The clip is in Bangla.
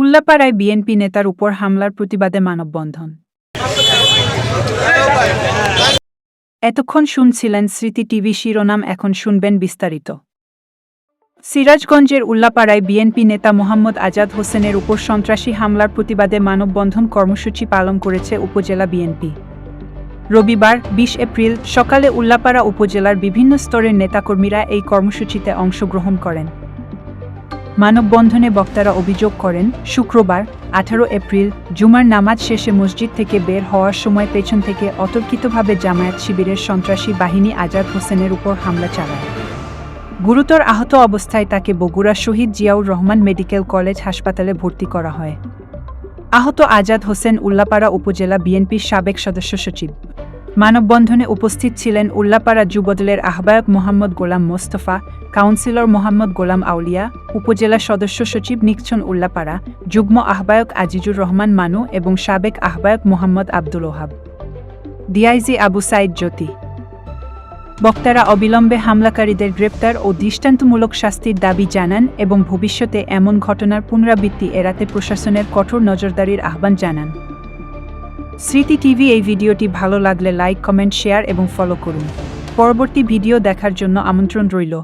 উল্লাপাড়ায় বিএনপি নেতার উপর হামলার প্রতিবাদে মানববন্ধন। এতক্ষণ শুনছিলেন স্মৃতি টিভি শিরোনাম, এখন শুনবেন বিস্তারিত। সিরাজগঞ্জের উল্লাপাড়ায় বিএনপি নেতা মোহাম্মদ আজাদ হোসেনের উপর সন্ত্রাসী হামলার প্রতিবাদে মানববন্ধন কর্মসূচি পালন করেছে উপজেলা বিএনপি। রবিবার, বিশ এপ্রিল, সকালে উল্লাপাড়া উপজেলার বিভিন্ন স্তরের নেতাকর্মীরা এই কর্মসূচিতে অংশগ্রহণ করেন। মানববন্ধনে বক্তারা অভিযোগ করেন, শুক্রবার, আঠারো এপ্রিল, জুমার নামাজ শেষে মসজিদ থেকে বের হওয়ার সময় পেছন থেকে অতর্কিতভাবে জামায়াত শিবিরের সন্ত্রাসী বাহিনী আজাদ হোসেনের উপর হামলা চালায়। গুরুতর আহত অবস্থায় তাকে বগুড়া শহীদ জিয়াউর রহমান মেডিকেল কলেজ হাসপাতালে ভর্তি করা হয়। আহত আজাদ হোসেন উল্লাপাড়া উপজেলা বিএনপির সাবেক সদস্য সচিব। মানববন্ধনে উপস্থিত ছিলেন উল্লাপাড়া যুবদলের আহ্বায়ক মোহাম্মদ গোলাম মোস্তফা, কাউন্সিলর মোহাম্মদ গোলাম আউলিয়া, উপজেলা সদস্য সচিব নিকছন উল্লাপাড়া, যুগ্ম আহ্বায়ক আজিজুর রহমান মানু এবং সাবেক আহ্বায়ক মোহাম্মদ আব্দুল ওহাব। ডিআইজি আবু সাইদ জ্যোতি। বক্তারা অবিলম্বে হামলাকারীদের গ্রেপ্তার ও দৃষ্টান্তমূলক শাস্তির দাবি জানান এবং ভবিষ্যতে এমন ঘটনার পুনরাবৃত্তি এড়াতে প্রশাসনের কঠোর নজরদারির আহ্বান জানান। স্মৃতি টিভি এই ভিডিওটি ভালো লাগলে লাইক, কমেন্ট, শেয়ার এবং ফলো করুন। পরবর্তী ভিডিও দেখার জন্য আমন্ত্রণ রইল।